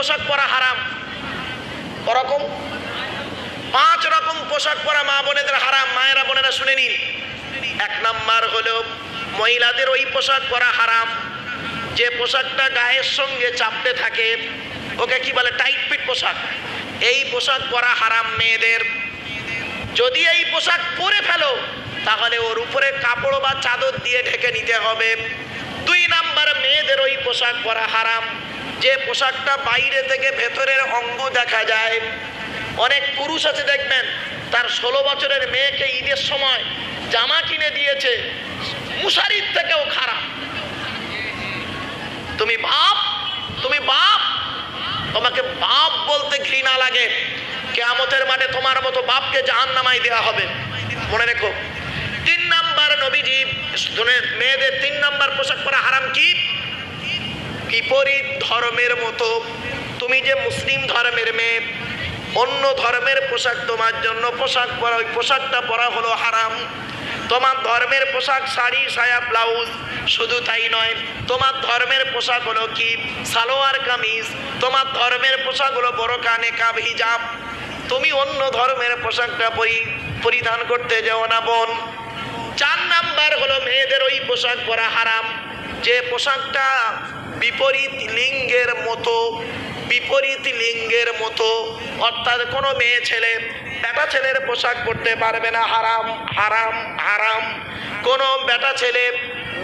পোশাক পরা হারাম। ওরকম পাঁচ রকম পোশাক পরা মা বোনেদের হারাম, মায়েরা বোনেরা শুনে নিন। এক নাম্বার হলো মহিলাদের ওই পোশাক পরা হারাম, যে পোশাকটা গায়ের সঙ্গে চাপতে থাকে, ওকে কি বলে টাইট ফিট পোশাক। এই পোশাক পরা হারাম মেয়েদের। যদি এই পোশাক পরে ফেলো, তাহলে ওর উপরে কাপড় বা চাদর দিয়ে ঢেকে নিতে হবে। দুই নাম্বার, মেয়েদের ওই পোশাক পরা হারাম। যে পোশাকটা বাইরে থেকে ভেতরের অঙ্গ দেখা যায়। অনেক পুরুষ আছে, দেখবেন, তার ষোলো বছরের মেয়েকে ঈদের সময় জামা কিনে দিয়েছে। মুশারির থেকেও খারাপ। তুমি বাপ তুমি বাপ। তোমাকে বাপ বলতে ঘৃণা লাগে। কেয়ামতের মাঠে তোমার মতো বাপকে জাহান নামাই দেওয়া হবে। মনে রেখো। তিন নাম্বার নবীজি মেয়েদের তিন নাম্বার পোশাক পরা হারাম কি? বিপরীত ধর্মের মতো। তুমি যে মুসলিম ধর্মের মেয়ে, অন্য ধর্মের পোশাক তোমার জন্য পোশাক পরা, ওই পোশাকটা পরা হলো হারাম। তোমার ধর্মের পোশাক শাড়ি, সায়া, ব্লাউজ, শুধু তাই নয়, তোমার ধর্মের পোশাক হলো কি? সালোয়ার কামিজ। তোমার ধর্মের পোশাক হলো বড় কানে কাব হিজাব। তুমি অন্য ধর্মের পোশাকটা পরি, পরিধান করতে যাও না বোন। চার নাম্বার হলো মেয়েদের ওই পোশাক পরা হারাম। যে পোশাকটা বিপরীত লিঙ্গের মতো, বিপরীত লিঙ্গের মতো, অর্থাৎ কোনো মেয়ে ছেলে, বেটা ছেলের পোশাক পরতে পারবে না, হারাম হারাম হারাম। কোনো বেটা ছেলে,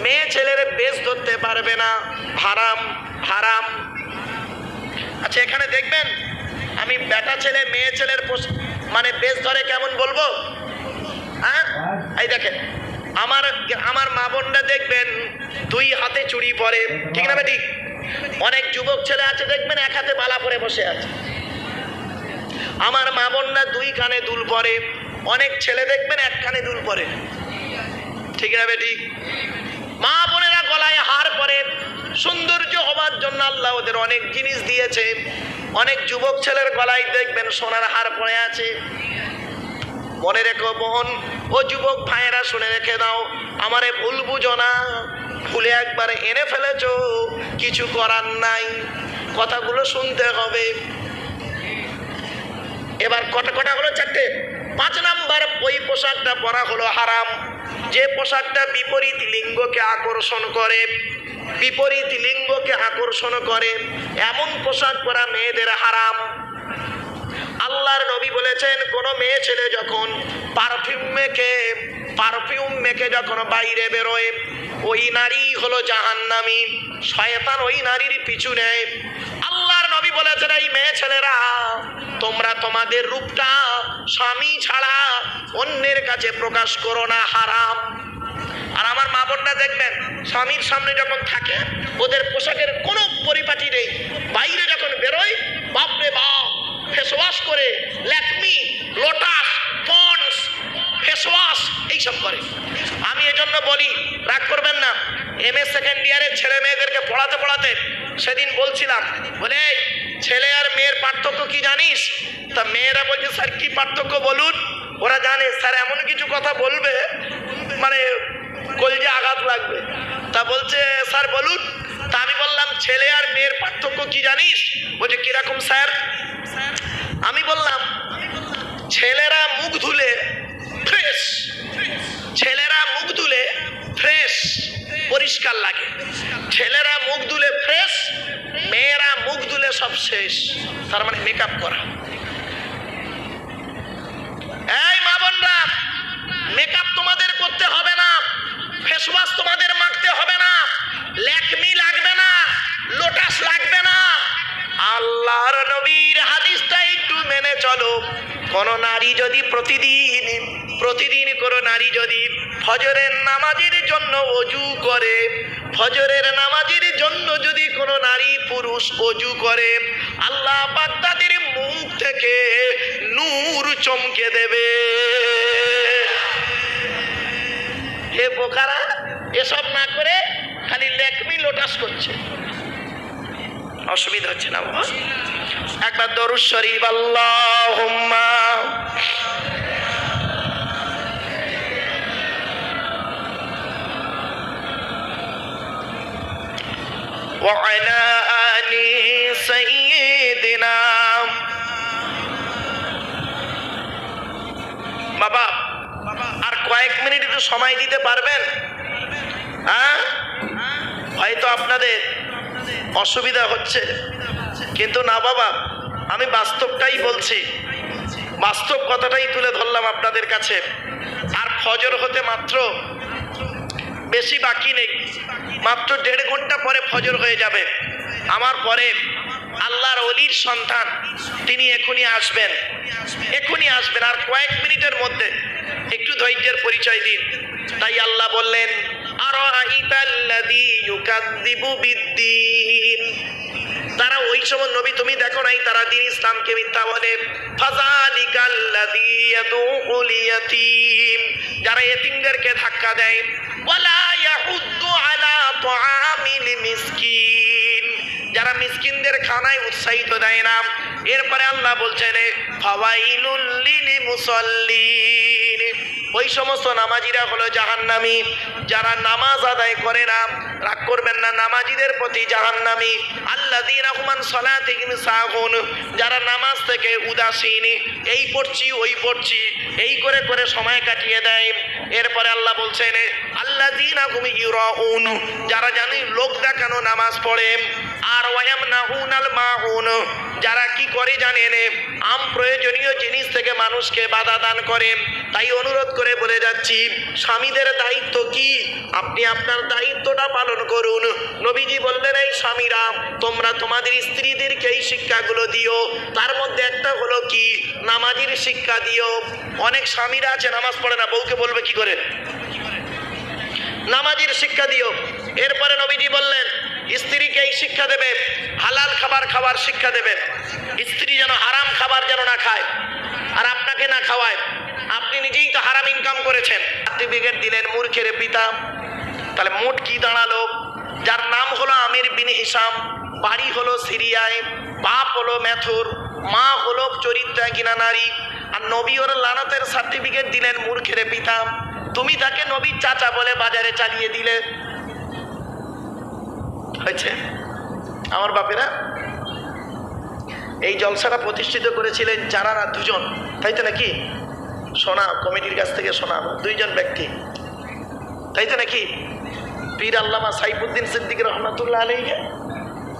মেয়ে ছেলের বেশ ধরতে পারবে না, হারাম হারাম। আচ্ছা এখানে দেখবেন, আমি বেটা ছেলে, মেয়ে ছেলের মানে বেশ ধরে কেমন বলব? হ্যাঁ? এই দেখেন, আমার আমার মা বোনরা দেখবেন দুই হাতে চুড়ি পরে, ঠিক না ঠিক অনেক যুবক ছেলে আছে, দেখবেন এক হাতে বালা পরে বসে আছে। আমার মা বোনরা দুই কানে দুল পরে, অনেক ছেলে দেখবেন এক কানে দুল পরে। ঠিক না বেটি? মা বোনেরা গলায় হার পরে, সৌন্দর্য হবার জন্য আল্লাহ ওদের অনেক জিনিস দিয়েছে। অনেক যুবক ছেলের গলায় দেখবেন সোনার হার পরে আছে। মনে রেখো বোন ও যুবক ভাইয়েরা শুনে রেখে দাও, আমারে ভুল বুঝো না। ভুলে একবার এনে ফেলেছো, কিছু করার নাই। কথাগুলো শুনতে হবে। এবার কটা কটা হলো চারটে? পাঁচ নাম্বার, ওই পোশাকটা পরা হলো হারাম। যে পোশাকটা বিপরীত লিঙ্গকে আকর্ষণ করে, বিপরীত লিঙ্গকে আকর্ষণ করে, এমন পোশাক পরা মেয়েদের হারাম। আল্লাহর নবী বলেছেন, কোনো মেয়ে ছেলে যখন পারফিউম মেখে পারফিউম মেখে যখন বাইরে বেরোয়, ওই নারী হলো জাহান্নামী। শয়তান ওই নারীর পিছু নেয়। আল্লাহর নবী বলেছেন, এই মেয়ে ছেলেরা, তোমরা তোমাদের রূপটা স্বামী ছাড়া অন্যের কাছে প্রকাশ করো না, হারাম। আর আমার মা বোনরা দেখবেন, স্বামীর সামনে যখন থাকে, ওদের পোশাকের কোনো পরিপাটি নেই। বাইরে যখন বেরোয়, বাপরে বাপ ফেস ওয়াশ করে Lakme Lotus Ponds face wash এইসব করে। আমি এজন্য বলি, রাগ করবেন না। এম এ সেকেন্ড ইয়ারের ছেলে মেয়েদেরকে পড়াতে পড়াতে সেদিন বলছিলাম, বলে ছেলে আর মেয়ের পার্থক্য কি জানিস? তা মেয়েরা বলছে, স্যার, কি পার্থক্য বলুন? ওরা জানে, স্যার, এমন কিছু কথা বলবে মানে কলজে আঘাত লাগবে। তা বলছে, স্যার, বলুন। তা আমি বললাম, ছেলে আর মেয়ের পার্থক্য কি জানিস? বলছে, কীরকম, স্যার? আমি বললাম, ছেলেরা মুখ ধুলে ফ্রেশ। ছেলেরা মুখ ধুলে ফ্রেশ। পরিষ্কার লাগে। ছেলেরা মুখ ধুলে ফ্রেশ, মেয়েরা মুখ ধুলে সব শেষ। তার মানে মেকআপ করা। কোন নারী যদি প্রতিদিন প্রতিদিন কোনো নারী যদি ফজরের নামাজের জন্য অজু করে, ফজরের নামাজের জন্য যদি কোনো নারী পুরুষ অজু করে, আল্লাহ তাদের মুখ থেকে নূর চমকে দেবে। হে বোকারা এসব না করে খালি লেকমি লোটাস করছে। অসুবিধা হচ্ছে না বাবা একবার দরুদ শরীফ আল্লাহুম্মা وعلى آل سيدنا বাবা আর কয়েক মিনিট একটু সময় দিতে পারবেন হ্যাঁ হয়তো আপনাদের অসুবিধা হচ্ছে। কিন্তু না বাবা, আমি বাস্তবটাই বলছি। বাস্তব কথাটাই তুলে ধরলাম আপনাদের কাছে। আর ফজর হতে মাত্র বেশি বাকি নেই। মাত্র দেড় ঘণ্টা পরে ফজর হয়ে যাবে। আমার পরে আল্লাহর অলির সন্তান, তিনি এখনই আসবেন। এখনই আসবেন। আর কয়েক মিনিটের মধ্যে একটু ধৈর্যের পরিচয় দিন। তাই আল্লাহ বললেন তারা ওই সময় নবী তুমি দেখো নাই, তারা দিন ইসলামকে মিথ্যা বলে। যারা এতিমদেরকে ধাক্কা দেয় যারা মিসকিনদের খানায় উৎসাহিত দেয় না। এরপরে আল্লাহ বলছেন, ফাওয়াইলুল লিল ওই সমস্ত নামাজিরা হলো জাহান্নামী। যারা নামাজ আদায় করে না, রাগ করবেন না, নামাজিদের প্রতি জাহান্নামী। আল্লাযীন রহমান সালাতিহিম সাহুন যারা নামাজ থেকে উদাসীন, এই পড়ছি, ওই পড়ছি, এই করে করে সময় কাটিয়ে দেয়। এরপরে আল্লাহ বলছেন হুম ইউরাউন, যারা জানি লোক দেখানো নামাজ পড়ে আর ওয়ায়ামনাহুনাল মাউন। যারা কি করে জানেন, আম প্রয়োজনীয় জিনিস থেকে মানুষকে বাধা দান করে। তাই অনুরোধ করে বলে যাচ্ছি, স্বামীদের দায়িত্ব কি? আপনি আপনার দায়িত্বটা পালন করুন। নবীজি বললেন, এই স্বামীরা, তোমরা তোমাদের স্ত্রীদেরকে এই শিক্ষাগুলো দিও। তার মধ্যে একটা হলো কি? নামাজির শিক্ষা দিও। অনেক স্বামীরা আছে, নামাজ পড়ে না, বউকে বলবে কি করে? নামাজির শিক্ষা দিও। এরপরে নবীজি বললেন স্ত্রীকে এই শিক্ষা দেবে, হালাল খাবার খাবার শিক্ষা দেবে। স্ত্রী যেন হারাম খাবার যেন না খায় আর আপনাকে না খাওয়ায়। আপনি নিজেই তো হারাম ইনকাম করেছেন। সার্টিফিকেট দিলেন মূর্খের পিতা। তাহলে মোট কি দাঁড়াল? যার নাম হলো আমির বিন হিসাম, বাড়ি হলো সিরিয়ায়, বাপ হলো মেথুর মা হলো চরিত্রাঙ্গিনা নারী। আর নবী ওর লানতের সার্টিফিকেট দিলেন মূর্খের পিতা। তুমি তাকে নবীর চাচা বলে বাজারে চালিয়ে দিলে। হয়েছে। আমার বাপেরা এই জলসাটা প্রতিষ্ঠিত করেছিলেন যারা না দুজন, তাই তো নাকি? শোনা কমিটির কাছ থেকে আমার দুইজন ব্যক্তি। তাই তো নাকি? পীর আল্লামা সাইফুদ্দিন সিদ্দিক রহমতুল্লাহ আলীকে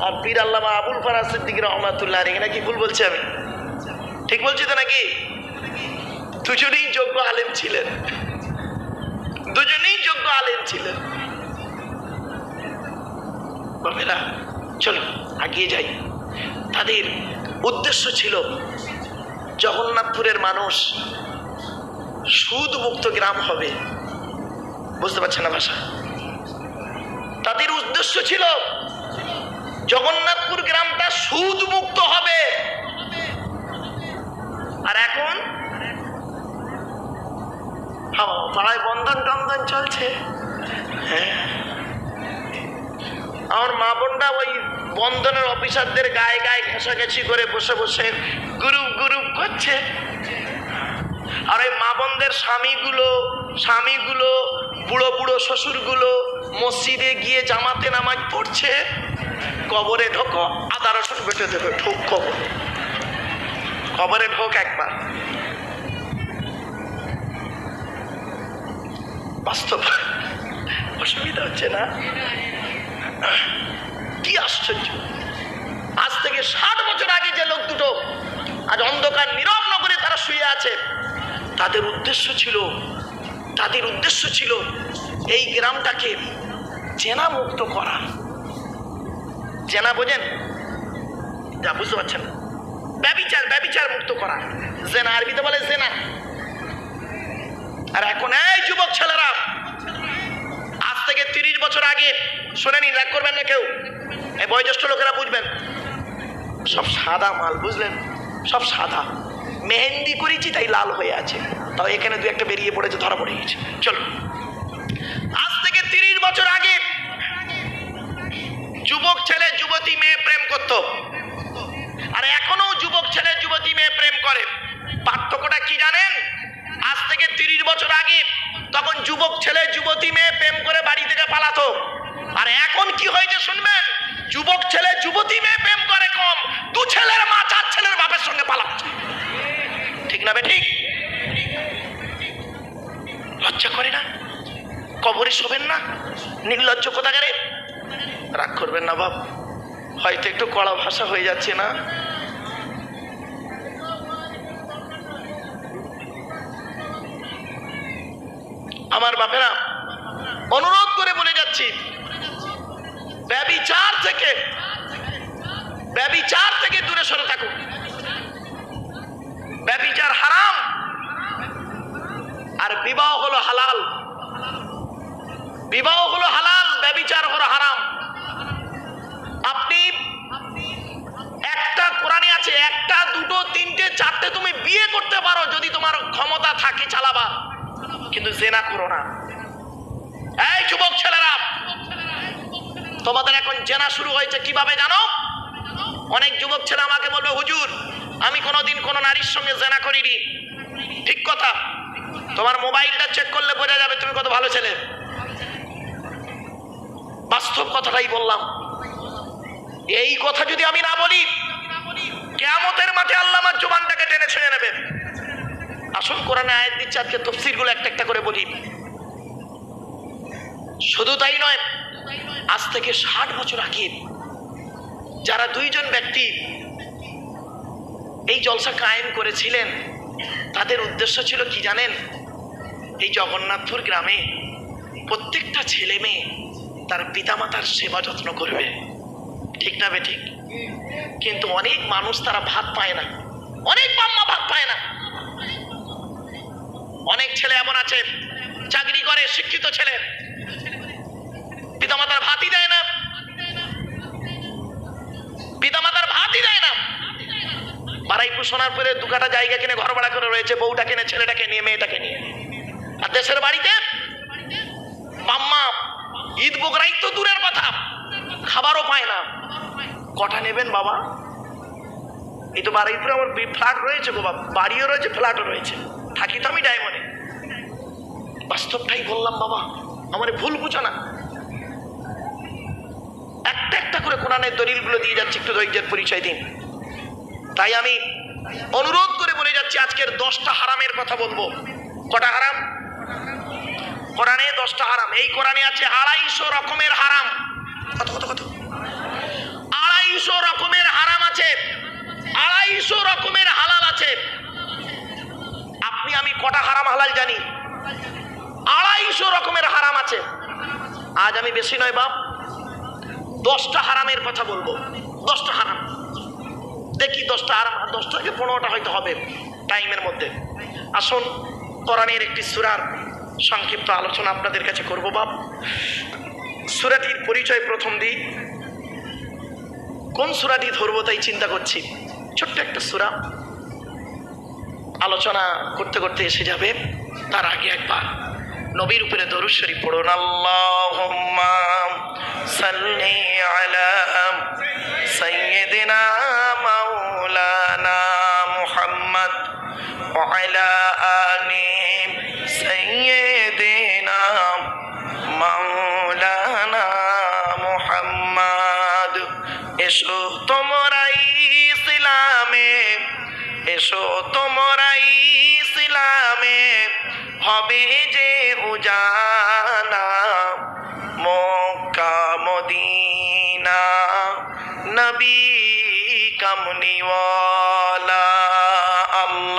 আর পীর আল্লামা আবুল ফারা সিদ্দিক রহমতুল্লাহ আলীকে নাকি ভুল বলছি আমি? ঠিক বলছি তো নাকি? দুজনেই যোগ্য আলেম ছিলেন। দুজনেই যোগ্য আলেম ছিলেন। বাবেরা চলো, আগিয়ে যাই। তাদের উদ্দেশ্য ছিল জগন্নাথপুরের মানুষ সুদ মুক্ত গ্রাম হবে। বুঝতে পারছেন না ভাষা? তাদের উদ্দেশ্য ছিল জগন্নাথপুর গ্রামটা সুদ মুক্ত হবে। আর এখন? পাড়ায় বন্ধন টন্ধন চলছে। হ্যাঁ। আমার মা বোনরা ওই বন্ধনের অফিসারদের গায়ে গায়ে ঘেঁষাঘেঁষি করে বসে বসে গ্রুপ গ্রুপ করছে। আর ওই মা বোনদের স্বামীগুলো স্বামীগুলো, বুড়ো বুড়ো শ্বশুরগুলো মসজিদে গিয়ে জামাতে নামাজ পড়ছে। কবরে ঢোকো আদা রসুন বেটে দেবে, ঢোক কবর। কবরে ঢোক একবার। বাস্তব, অসুবিধা হচ্ছে না? কি আশ্চর্য? আজ থেকে ষাট বছর আগে যে লোক দুটো আজ অন্ধকার নীরব নগরে তারা শুয়ে আছে, তাদের উদ্দেশ্য ছিল, তাদের উদ্দেশ্য ছিল এই গ্রামটাকে জেনা মুক্ত করা। জেনা বোঝেন? যা, বুঝতে পারছেন? ব্যবিচার ব্যবিচার মুক্ত করা। জেনা, আরবিতে বলে জেনা। আর এখন এই যুবক ছেলেরা, আজ থেকে তিরিশ বছর আগে শুনে নিন রাগ করবেন না কেউ? এই বয়োজ্যেষ্ঠ লোকেরা বুঝবেন। সব সাদা মাল, বুঝলেন? সব সাদা। মেহেন্দি করেছি, তাই লাল হয়ে আছে। তাও এখানে দু একটা বেরিয়ে পড়েছে, ধরা পড়ে গেছে। চলো লজ্জা করে না? কবরে শোবেন না? নির্লজ্জ কোথাকারে? রাগ করবেন না বাপ। হয়তো একটু কড়া ভাষা হয়ে যাচ্ছে না? আমার বাপেরা, অনুরোধ করে বলে যাচ্ছি। ব্যবিচার থেকে ব্যবিচার থেকে দূরে সরে থাকুন। ব্যবিচার হারাম। আর বিবাহ হলো হালাল। বিবাহ হলো হালাল, ব্যবিচার হলো হারাম। আপনি একটা কোরআনে আছে, একটা, দুটো, তিনটে, চারটে তুমি বিয়ে করতে পারো যদি তোমার ক্ষমতা থাকে চালাবা। কিন্তু জেনা করো না। এই যুবক ছেলেরা, তোমাদের এখন জেনা শুরু হয়েছে কীভাবে জানো? অনেক যুবক ছেলে আমাকে বলবে, হুজুর, আমি কোনোদিন কোনো নারীর সঙ্গে জেনা করিনি। ঠিক কথা। তোমার মোবাইলটা চেক করলে বোঝা যাবে তুমি কত ভালো ছেলে। বাস্তব কথাটাই বললাম। এই কথা যদি আমি না বলি, কেয়ামতের মাঠে আল্লাহ আমার জোবানটাকে টেনে ছেড়ে নেবে। আসল কোরআনে আয়াত দিচ্ছে, আজকে তফসিরগুলো একটা একটা করে বলি। শুধু তাই নয়, আজ থেকে ষাট বছর আগে যারা দুইজন ব্যক্তি এই জলসা কায়েম করেছিলেন, তাদের উদ্দেশ্য ছিল কি জানেন? এই জগন্নাথপুর গ্রামে প্রত্যেকটা ছেলে মেয়ে তার পিতামাতার সেবা যত্ন করবে। ঠিক না বে ঠিক? কিন্তু অনেক মানুষ তারা ভাত পায় না। অনেক মাম্মা ভাত পায় না। অনেক ছেলে এমন আছে, চাকরি করে, শিক্ষিত ছেলে। পিতামাতার ভাতই দেয় না। পিতামাতার ভাতই দেয় না। বারাইপুর সোনার পরে দু কাটা জায়গা কিনে ঘর ভাড়া করে রয়েছে, বউটা কিনে ছেলেটাকে নিয়ে মেয়েটাকে নিয়ে আর দেশের বাড়িতে? মাম্মা, ঈদ বকরাই তো দূরের কথা। খাবারও পায় না। কটা নেবেন বাবা? এই তো বারুইপুরে আমার ফ্ল্যাট রয়েছে বাবা। বাড়িও রয়েছে ফ্ল্যাটও রয়েছে। থাকি তো আমি ডায়মন্ডে। বাস্তবটাই বললাম বাবা, আমার ভুল বুঝো না। একটা একটা করে কোরআনের দলিলগুলো দিয়ে যাচ্ছি, একটু ধৈর্যের পরিচয় দিন। তাই আমি অনুরোধ করে বলে যাচ্ছি, আজকের দশটা হারামের কথা বলব। কটা হারাম? কোরআনে দশটা হারাম। এই কোরআনে আছে আড়াইশো রকমের হারাম। কত কত কত? আড়াইশো রকমের হারাম আছে। আড়াইশো রকমের হালাল আছে। আপনি, আমি কটা হারাম হালাল জানি? আড়াইশো রকমের হারাম আছে। আজ আমি বেশি নয় বাপ। দশটা হারামের কথা বলব। দশটা হারাম। দেখি দশটা হারাম দশটা থেকে পনেরোটা হয়তো হবে টাইমের মধ্যে। আসুন। কোরআনের একটি সুরার সংক্ষিপ্ত আলোচনা আপনাদের কাছে করব, বাপ। সুরাটির পরিচয় প্রথম দিই। কোন সুরাটি ধরবো তাই চিন্তা করছি। ছোট্ট একটা সুরা। আলোচনা করতে করতে এসে যাবে। তার আগে একবার নবীর উপরে দরুদ শরীফ পড়ুন। আল্লাহুম্মা সাল্লি আলা সাইয়্যিদিনা মাওলানা মুহাম্মদ আলা মাওলানা মুহাম্মদ। এসো তোমরাই ইসলামে, এসো তোমরাই ইসলামে, হবে যে উজানা মক্কা, মদিনা। নবী কামনিওয়ালা আল্লাহুম্মা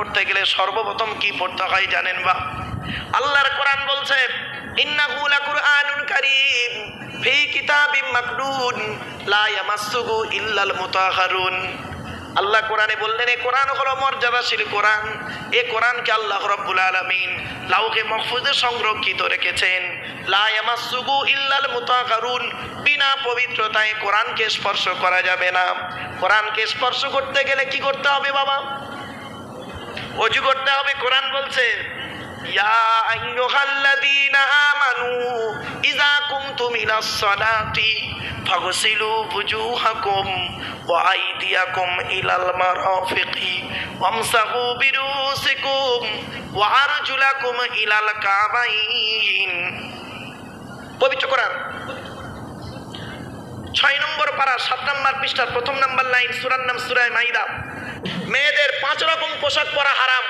পড়তে গেলে সর্বপ্রথম কি পড়তে হয় জানেন বা? আল্লাহর কোরআন বলছে আল্লাহ কোরআনে বললেন, এ কোরআন হলো মর্যাদাশীল কোরআন। এ কোরআনকে আল্লাহ রব্বুল আলমিন লাউকে মহফুজে সংরক্ষিত রেখেছেন। লায়ামাসুগু ইল্লাল মুতাকারুন বিনা পবিত্রতায় কোরআনকে স্পর্শ করা যাবে না। কোরআনকে স্পর্শ করতে গেলে কি করতে হবে বাবা? অজু করতে হবে কোরআন বলছে পবিত্র কোরআন। ছয় নম্বর পারা সাত নম্বর পৃষ্ঠার প্রথম নম্বর লাইন সুরার নাম সুরায় মাইদা। মেয়েদের পাঁচ রকম পোশাক পরা হারাম।